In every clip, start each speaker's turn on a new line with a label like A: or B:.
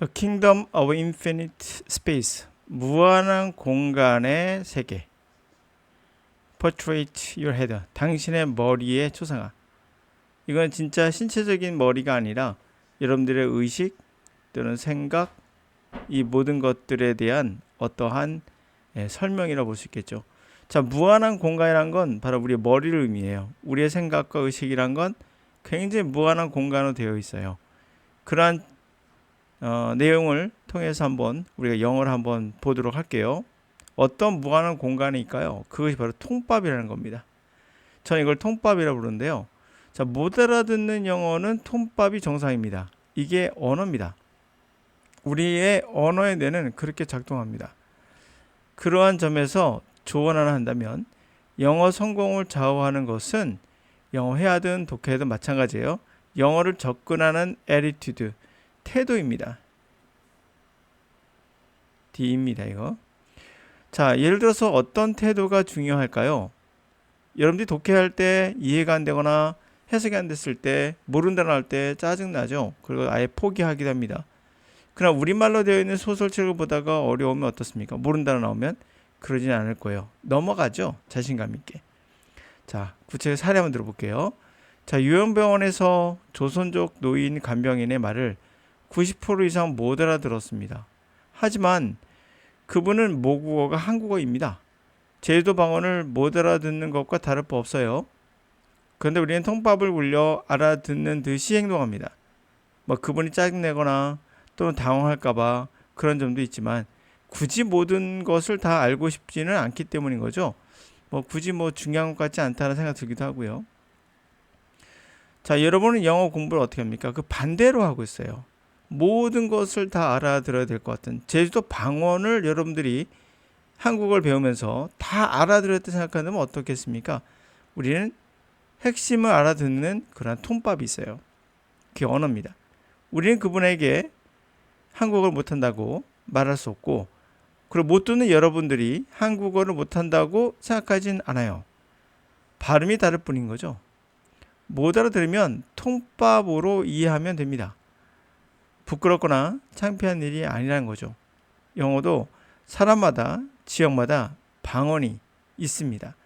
A: The Kingdom of Infinite Space. 무한한 공간의 세계. Portrait your head. 당신의 머리의 초상화. 이건 진짜 신체적인 머리가 아니라 여러분들의 의식 또는 생각 이 모든 것들에 대한 어떠한 예, 설명이라고 볼수 있겠죠. 자, 무한한 공간이란 건 바로 우리의 머리를 의미해요. 우리의 생각과 의식이란 건 굉장히 무한한 공간으로 되어 있어요. 그러한 어, 내용을 통해서 한번 우리가 영어를 한번 보도록 할게요. 어떤 무한한 공간일까요? 그것이 바로 통밥이라는 겁니다. 저는 이걸 통밥이라고 부르는데요. 자, 못 알아듣는 영어는 통밥이 정상입니다. 이게 언어입니다. 우리의 언어의 뇌는 그렇게 작동합니다. 그러한 점에서 조언 하나 한다면 영어 성공을 좌우하는 것은 영어 회화든 독해든 마찬가지예요. 영어를 접근하는 attitude, 태도입니다. D입니다, 이거. 자, 예를 들어서 어떤 태도가 중요할까요? 여러분들이 독해할 때 이해가 안 되거나 해석이 안 됐을 때 모른다 나올 때 짜증 나죠. 그리고 아예 포기하기도 합니다. 그러나 우리말로 되어 있는 소설책을 보다가 어려우면 어떻습니까? 모른다 나오면 그러진 않을 거예요. 넘어가죠. 자신감 있게. 자, 구체 사례 한번 들어볼게요. 자, 요양병원에서 조선족 노인 간병인의 말을 90% 이상 못 알아들었습니다. 하지만 그분은 모국어가 한국어입니다. 제주도 방언을 못 알아듣는 것과 다를 바 없어요. 그런데 우리는 통밥을 굴려 알아듣는 듯이 행동합니다. 뭐 그분이 짜증내거나 또는 당황할까봐 그런 점도 있지만 굳이 모든 것을 다 알고 싶지는 않기 때문인 거죠. 뭐 굳이 뭐 중요한 것 같지 않다는 생각 들기도 하고요. 자, 여러분은 영어 공부를 어떻게 합니까? 그 반대로 하고 있어요. 모든 것을 다 알아들어야 될 것 같은 제주도 방언을 여러분들이 한국어를 배우면서 다 알아들었다 생각한다면 어떻겠습니까? 우리는 핵심을 알아듣는 그런 통밥이 있어요. 그게 언어입니다. 우리는 그분에게 한국어를 못한다고 말할 수 없고 그리고 못 듣는 여러분들이 한국어를 못한다고 생각하진 않아요. 발음이 다를 뿐인 거죠. 못 알아들으면 통밥으로 이해하면 됩니다. 부끄럽거나 창피한 일이 아니라는 거죠. 영어도 사람마다 지역마다 방언이 있습니다.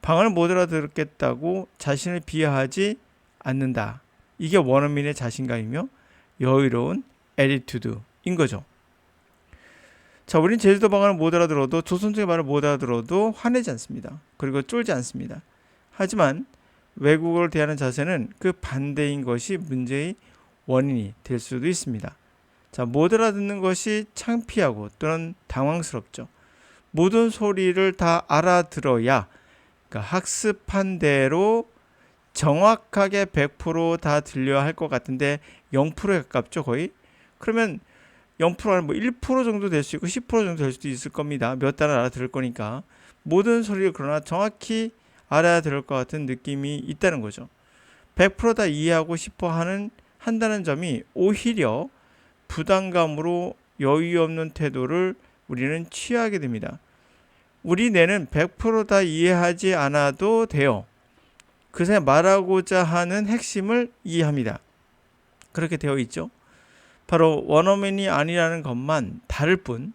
A: 방언을 못 알아듣겠다고 자신을 비하하지 않는다. 이게 원어민의 자신감이며 여유로운 에디튜드인 거죠. 자, 우린 제주도 방언을 못 알아들어도 조선족의 말을 못 알아들어도 화내지 않습니다. 그리고 쫄지 않습니다. 하지만 외국어를 대하는 자세는 그 반대인 것이 문제의 원인이 될 수도 있습니다. 자, 못 알아듣는 것이 창피하고 또는 당황스럽죠. 모든 소리를 다 알아들어야 그러니까 학습한 대로 정확하게 100%다 들려야 할 것 같은데 0%에 가깝죠, 거의. 그러면 0%는 뭐1% 정도 될 수 있고 10% 정도 될 수도 있을 겁니다. 몇 단을 알아들을 거니까. 모든 소리를 그러나 정확히 알아들을 것 같은 느낌이 있다는 거죠. 100%다 이해하고 싶어 하는 한다는 점이 오히려 부담감으로 여유 없는 태도를 우리는 취하게 됩니다. 우리 뇌는 100%다 이해하지 않아도 돼요. 그새 말하고자 하는 핵심을 이해합니다. 그렇게 되어 있죠. 바로 원어민이 아니라는 것만 다를 뿐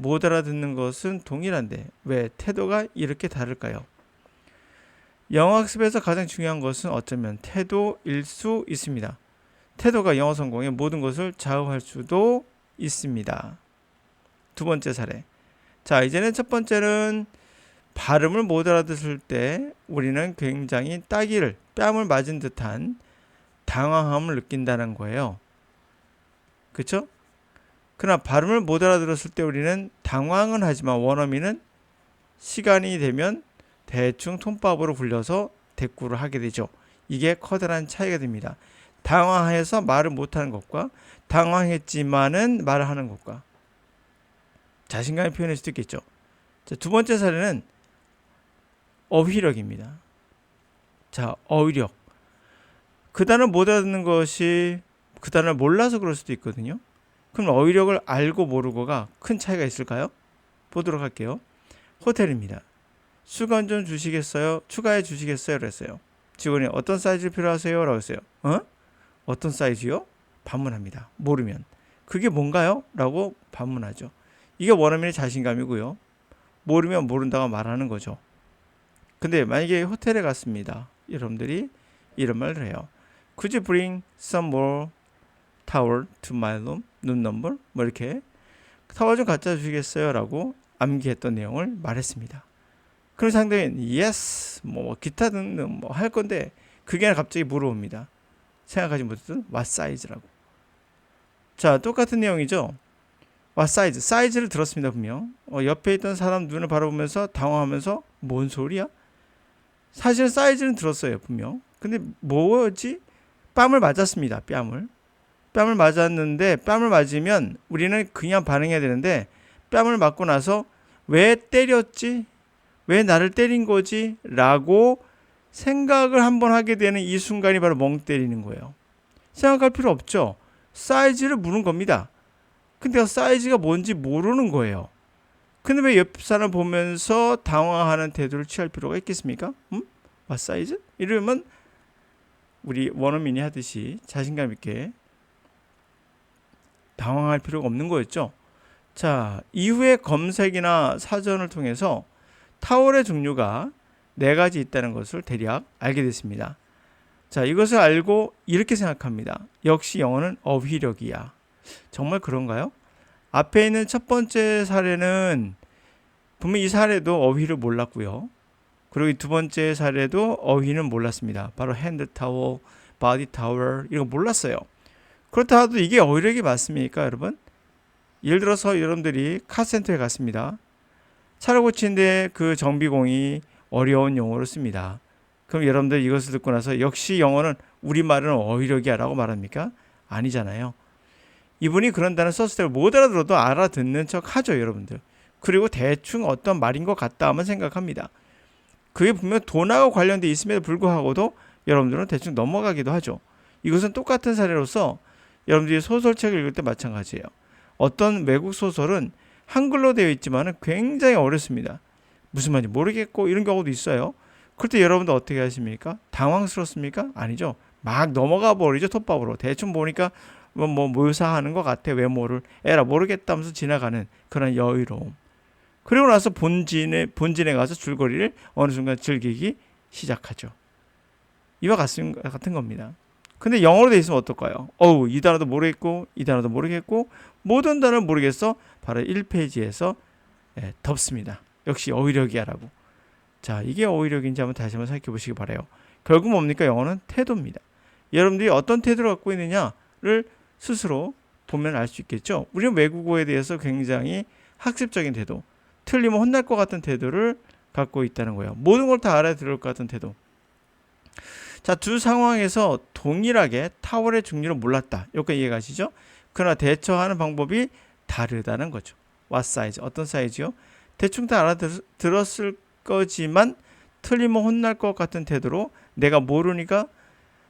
A: 못 알아듣는 것은 동일한데 왜 태도가 이렇게 다를까요? 영어 학습에서 가장 중요한 것은 어쩌면 태도일 수 있습니다. 태도가 영어 성공의 모든 것을 좌우할 수도 있습니다. 두 번째 사례. 자, 이제는 첫 번째는 발음을 못 알아듣을 때 우리는 굉장히 따기를 뺨을 맞은 듯한 당황함을 느낀다는 거예요. 그렇죠? 그러나 발음을 못 알아들었을 때 우리는 당황은 하지만 원어민은 시간이 되면 대충 통밥으로 굴려서 대꾸를 하게 되죠. 이게 커다란 차이가 됩니다. 당황해서 말을 못하는 것과 당황했지만은 말을 하는 것과 자신감을 표현할 수도 있겠죠. 자, 두 번째 사례는 어휘력입니다. 자, 어휘력. 그 단어를 못 알아듣는 것이 그 단어를 몰라서 그럴 수도 있거든요. 그럼 어휘력을 알고 모르고가 큰 차이가 있을까요? 보도록 할게요. 호텔입니다. 수건 좀 주시겠어요? 추가해 주시겠어요? 그랬어요. 직원이 어떤 사이즈 필요하세요? 라고 했어요. 어? 어떤 사이즈요? 반문합니다. 모르면. 그게 뭔가요? 라고 반문하죠. 이게 원어민의 자신감이고요. 모르면 모른다고 말하는 거죠. 근데 만약에 호텔에 갔습니다. 여러분들이 이런 말을 해요. Could you bring some more towel to my room? 눈 넘버? 뭐 이렇게 타월 좀 갖다 주시겠어요? 라고 암기했던 내용을 말했습니다. 그럼 상대는 yes, 뭐 기타 등등 뭐 할 건데 그게 갑자기 물어봅니다. 생각하지 못했던 what size라고. 자, 똑같은 내용이죠. what size, 사이즈를 들었습니다 분명. 어, 옆에 있던 사람 눈을 바라보면서 당황하면서 뭔 소리야? 사실은 사이즈는 들었어요 분명. 근데 뭐지? 뺨을 맞았습니다. 뺨을. 뺨을 맞았는데 뺨을 맞으면 우리는 그냥 반응해야 되는데 뺨을 맞고 나서 왜 때렸지? 왜 나를 때린 거지? 라고 생각을 한번 하게 되는 이 순간이 바로 멍 때리는 거예요. 생각할 필요 없죠. 사이즈를 물은 겁니다. 근데 그 사이즈가 뭔지 모르는 거예요. 근데 왜 옆 사람 보면서 당황하는 태도를 취할 필요가 있겠습니까? 음? 와 사이즈? 이러면 우리 원어민이 하듯이 자신감 있게 당황할 필요가 없는 거였죠. 자, 이후에 검색이나 사전을 통해서 타월의 종류가 네 가지 있다는 것을 대략 알게 됐습니다. 자, 이것을 알고 이렇게 생각합니다. 역시 영어는 어휘력이야. 정말 그런가요? 앞에 있는 첫 번째 사례는 분명 이 사례도 어휘를 몰랐고요. 그리고 이두 번째 사례도 어휘는 몰랐습니다. 바로 핸드 타월, 바디 타월 이런 거 몰랐어요. 그렇다 도 이게 어휘력이 맞습니까, 여러분? 예를 들어서 여러분들이 카센터에 갔습니다. 차를 고치는데 그 정비공이 어려운 용어를 씁니다. 그럼 여러분들 이것을 듣고 나서 역시 영어는 우리말은 어휘력이야 라고 말합니까? 아니잖아요. 이분이 그런 단어 썼을 때 못 알아들어도 알아듣는 척 하죠, 여러분들. 그리고 대충 어떤 말인 것 같다 하면 생각합니다. 그게 분명 돈하고 관련돼 있음에도 불구하고도 여러분들은 대충 넘어가기도 하죠. 이것은 똑같은 사례로서 여러분들이 소설책을 읽을 때 마찬가지예요. 어떤 외국 소설은 한글로 되어 있지만 굉장히 어렵습니다. 무슨 말인지 모르겠고 이런 경우도 있어요. 그럴 때 여러분들 어떻게 하십니까? 당황스럽습니까? 아니죠. 막 넘어가 버리죠. 톱밥으로. 대충 보니까 뭐, 뭐 묘사하는 것 같아. 외모를. 에라 모르겠다면서 지나가는 그런 여유로움. 그리고 나서 본진에, 본진에 가서 줄거리를 어느 순간 즐기기 시작하죠. 이와 같은, 같은 겁니다. 근데 영어로 돼 있으면 어떨까요? 어우, 이 단어도 모르겠고, 이 단어도 모르겠고, 모든 단어를 모르겠어. 바로 1페이지에서 예, 덮습니다. 역시 어휘력이야 라고. 자, 이게 어휘력인지 한번 다시 한번 생각해 보시기 바래요. 결국 뭡니까? 영어는 태도입니다. 여러분들이 어떤 태도를 갖고 있느냐를 스스로 보면 알 수 있겠죠. 우리는 외국어에 대해서 굉장히 학습적인 태도, 틀리면 혼날 것 같은 태도를 갖고 있다는 거예요. 모든 걸 다 알아들을 것 같은 태도. 자, 두 상황에서 동일하게 타월의 종류를 몰랐다. 여기까지 이해가시죠? 그러나 대처하는 방법이 다르다는 거죠. what size? 어떤 사이즈요? 대충 다 알아들었을 거지만 틀리면 혼날 것 같은 태도로 내가 모르니까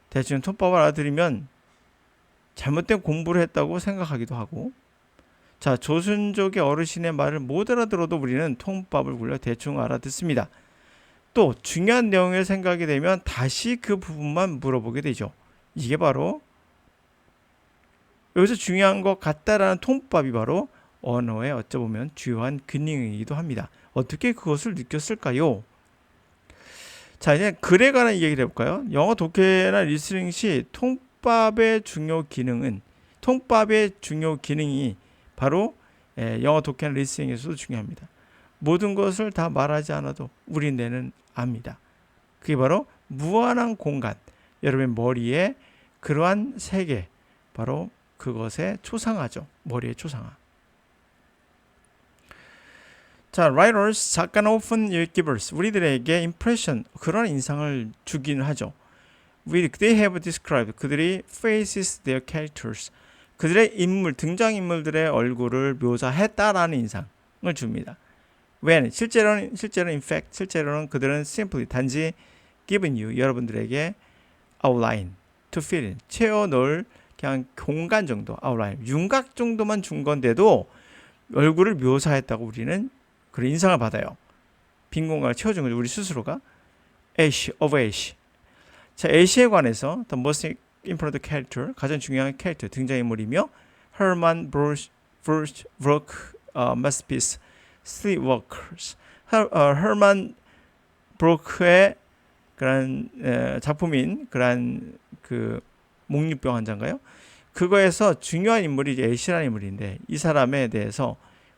A: 대충 톱밥을 알아들으면 잘못된 공부를 했다고 생각하기도 하고 자 조선족의 어르신의 말을 못 알아들어도 우리는 통밥을 굴려 대충 알아듣습니다. 또 중요한 내용을 생각이 되면 다시 그 부분만 물어보게 되죠. 이게 바로 여기서 중요한 것 같다라는 통밥이 바로 언어의 어쩌보면 주요한 근능이기도 합니다. 어떻게 그것을 느꼈을까요? 자 이제 글에 관한 얘기를 해볼까요? 영어 독해나 리스닝 시 통밥의 중요 기능은 통밥의 중요 기능이 바로 예, 영어 독해나 리스닝에서도 중요합니다. 모든 것을 다 말하지 않아도 우리 뇌는 압니다. 그게 바로 무한한 공간, 여러분의 머리에 그러한 세계, 바로 그것의 초상화죠. 머리의 초상화. 자, writers 작가는 often givers 우리들에게 impression 그런 인상을 주기는 하죠. We, they have described 그들이 faces their characters 그들의 인물 등장 인물들의 얼굴을 묘사했다라는 인상을 줍니다. when 실제로는 실제로는 in fact 실제로는 그들은 simply 단지 given you 여러분들에게 outline to fill in 채워 넣을 그냥 공간 정도 outline 윤곽 정도만 준 건데도 얼굴을 묘사했다고 우리는 그런 인상을 받아요. 빈 공간을 채워준 거죠. 우리 스스로가 애쉬 of 애쉬. 자 애쉬에 관해서 the most important character 가장 중요한 캐릭터 등장인물이며 Herman Brook, Brook, Brook 어, masterpiece Sleepwalkers. 어, Herman 브로크의 그런 에, 작품인 그런 그 목류병 환자인가요? 그거에서 중요한 인물이 이제 애시라는 인물인데 이 사람에 대해서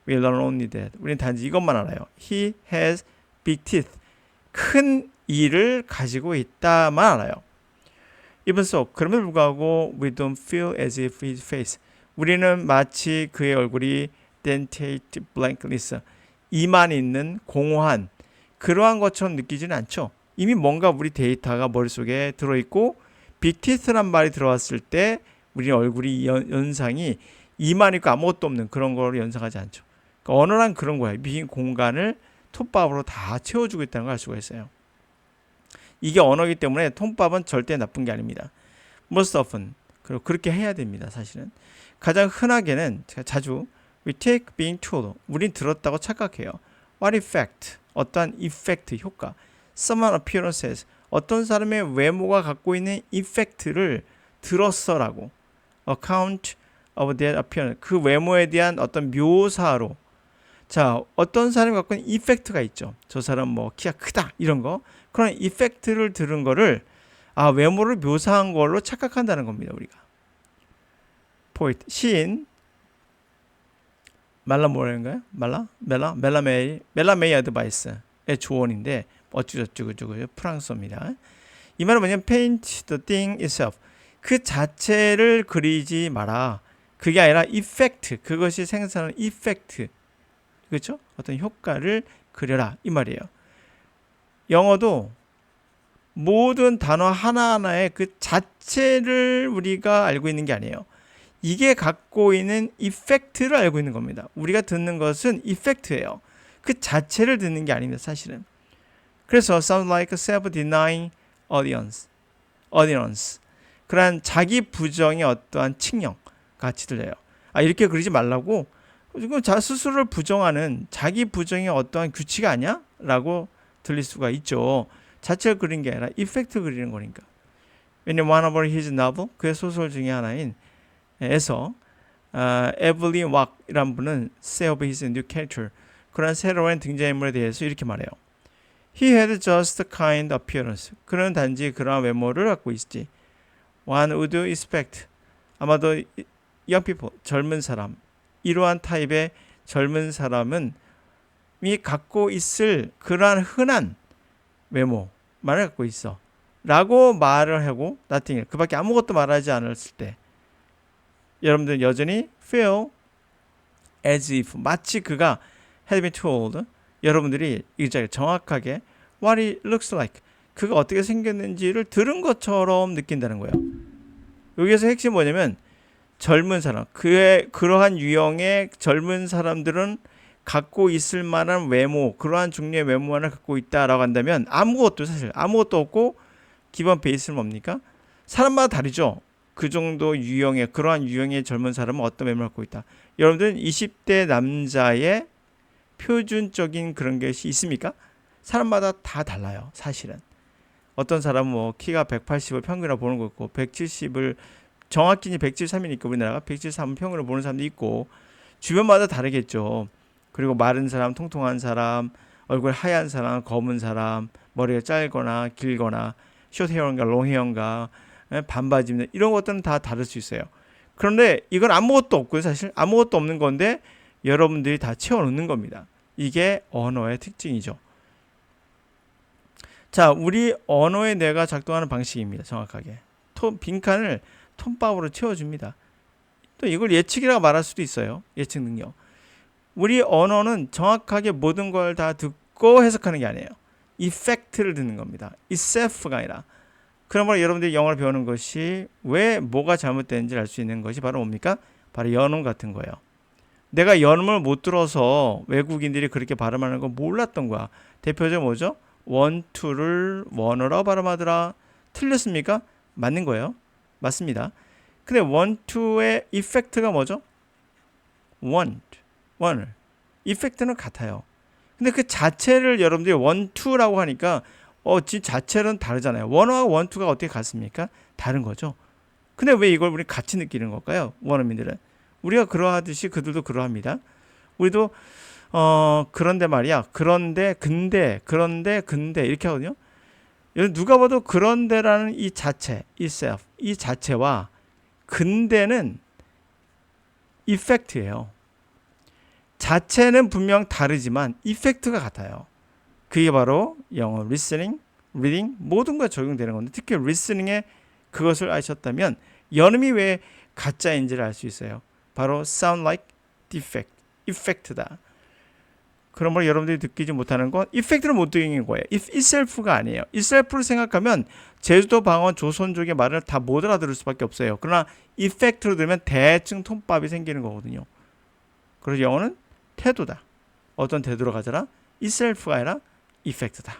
A: we learn only that 우리는 단지 이것만 알아요. He has big teeth. 큰 이를 가지고 있다만 알아요. Even so, 그럼에도 불구하고 we don't feel as if his face. 우리는 마치 그의 얼굴이 dentate blankness, 이만 있는 공허한 그러한 것처럼 느끼지는 않죠. 이미 뭔가 우리 데이터가 머릿속에 들어있고 빅티스란 말이 들어왔을 때 우리 얼굴이 연, 연상이 이만 있고 아무것도 없는 그런 거를 연상하지 않죠. 그러니까 언어란 그런 거예요. 빈 공간을 톱밥으로 다 채워주고 있다는 걸 알 수가 있어요. 이게 언어이기 때문에 톱밥은 절대 나쁜 게 아닙니다. most often 그리고 그렇게 해야 됩니다. 사실은 가장 흔하게는 제가 자주 we take being told 우린 들었다고 착각해요. what effect 어떠한 effect 효과 someone appearances 어떤 사람의 외모가 갖고 있는 effect를 들었어라고 account of their appearance 그 외모에 대한 어떤 묘사로 자 어떤 사람이 갖고 있는 이펙트가 있죠. 저 사람 뭐 키가 크다 이런 거. 그런 이펙트를 들은 거를 아 외모를 묘사한 걸로 착각한다는 겁니다 우리가. 포이트 시인. 말라 뭐라는가요? 말라? 멜라? 멜라메이 멜라메이 아드바이스의 조언인데 어쩌고저쩌고 저쩌고 프랑스어입니다. 이 말은 뭐냐면 paint the thing itself. 그 자체를 그리지 마라. 그게 아니라 이펙트 그것이 생산하는 이펙트 그렇죠 어떤 효과를 그려라 이 말이에요 영어도 모든 단어 하나하나의 그 자체를 우리가 알고 있는 게 아니에요. 이게 갖고 있는 이펙트를 알고 있는 겁니다. 우리가 듣는 것은 이펙트예요. 그 자체를 듣는 게 아닙니다, 사실은. 그래서 sound like self-denying audience, audience. 그러한 자기 부정의 어떠한 측령 같이 들려요. 아 이렇게 그리지 말라고 지금 자 스스로를 부정하는 자기 부정의 어떠한 규칙 아니야? 라고 들릴 수가 있죠. 자체를 그린 게 아니라 이펙트 그리는 거니까. 왜냐면 one of his novel 그의 소설 중에 하나인 에서 어, 에블린 왁이란 분은 say of his new character 그런 새로운 등장인물에 대해서 이렇게 말해요. He had just kind appearance. 그는 단지 그러한 외모를 갖고 있지. One would expect. 아마도 young people, 젊은 사람, 이러한 타입의 젊은 사람은 이 갖고 있을 그러한 흔한 외모만을 갖고 있어. 라고 말을 하고 nothing 그 밖에 아무것도 말하지 않았을 때 여러분들 여전히 feel as if 마치 그가 had been told 여러분들이 이 자리에 정확하게 what it looks like 그가 어떻게 생겼는지를 들은 것처럼 느낀다는 거예요. 여기에서 핵심 뭐냐면 젊은 사람 그의 그러한 유형의 젊은 사람들은 갖고 있을 만한 외모 그러한 종류의 외모만을 갖고 있다라고 한다면 아무것도 사실 아무것도 없고 기본 베이스는 뭡니까? 사람마다 다르죠. 그 정도 유형의 그러한 유형의 젊은 사람은 어떤 외모를 갖고 있다. 여러분들은 20대 남자의 표준적인 그런 것이 있습니까? 사람마다 다 달라요. 사실은. 어떤 사람은 뭐 키가 180을 평균으로 보는 거 있고 170을 정확히는 173이니까 우리나라가 173은 평균으로 보는 사람도 있고 주변마다 다르겠죠. 그리고 마른 사람, 통통한 사람, 얼굴 하얀 사람, 검은 사람, 머리가 짧거나 길거나 숏헤어인가 롱헤어인가 반바지 입는 이런 것들은 다 다를 수 있어요. 그런데 이건 아무것도 없고요. 사실 아무것도 없는 건데 여러분들이 다 채워놓는 겁니다. 이게 언어의 특징이죠. 자, 우리 언어의 뇌가 작동하는 방식입니다. 정확하게. 톤, 빈칸을 톤밥으로 채워줍니다. 또 이걸 예측이라고 말할 수도 있어요. 예측 능력. 우리 언어는 정확하게 모든 걸 다 듣고 해석하는 게 아니에요. 이펙트를 듣는 겁니다. itself가 아니라. 그러므로 여러분들이 영어를 배우는 것이 왜 뭐가 잘못되는지 알 수 있는 것이 바로 뭡니까? 바로 연음 같은 거예요. 내가 연음을 못 들어서 외국인들이 그렇게 발음하는 거 몰랐던 거야. 대표적으로 뭐죠? 원투를 원어라고 발음하더라. 틀렸습니까? 맞는 거예요. 맞습니다. 근데 원투의 이펙트가 뭐죠? want, one을. 이펙트는 같아요. 근데 그 자체를 여러분들이 원투라고 하니까 어, 지 자체는 다르잖아요. 원어와 원투가 어떻게 같습니까? 다른 거죠. 근데 왜 이걸 우리 같이 느끼는 걸까요? 원어민들은. 우리가 그러하듯이 그들도 그러합니다. 우리도 어 그런데 말이야. 그런데 근데 그런데 근데 이렇게 하거든요. 누가 봐도 그런데라는 이 자체, itself, 이 자체와 근대는 이펙트예요. 자체는 분명 다르지만 이펙트가 같아요. 그게 바로 영어 listening, reading 모든 거에 적용되는 건데 특히 listening에 그것을 아셨다면 연음이 왜 가짜인지를 알 수 있어요. 바로 sound like defect, effect다. 그러므로 여러분들이 느끼지 못하는 건 이펙트를 못 느끼는 거예요. itself가 아니에요. itself를 생각하면 제주도 방언 조선족의 말을 다 못 알아들을 수밖에 없어요. 그러나 이펙트로 들으면 대충 톤밥이 생기는 거거든요. 그래서 영어는 태도다. 어떤 태도로 가져라? itself가 아니라 이펙트다.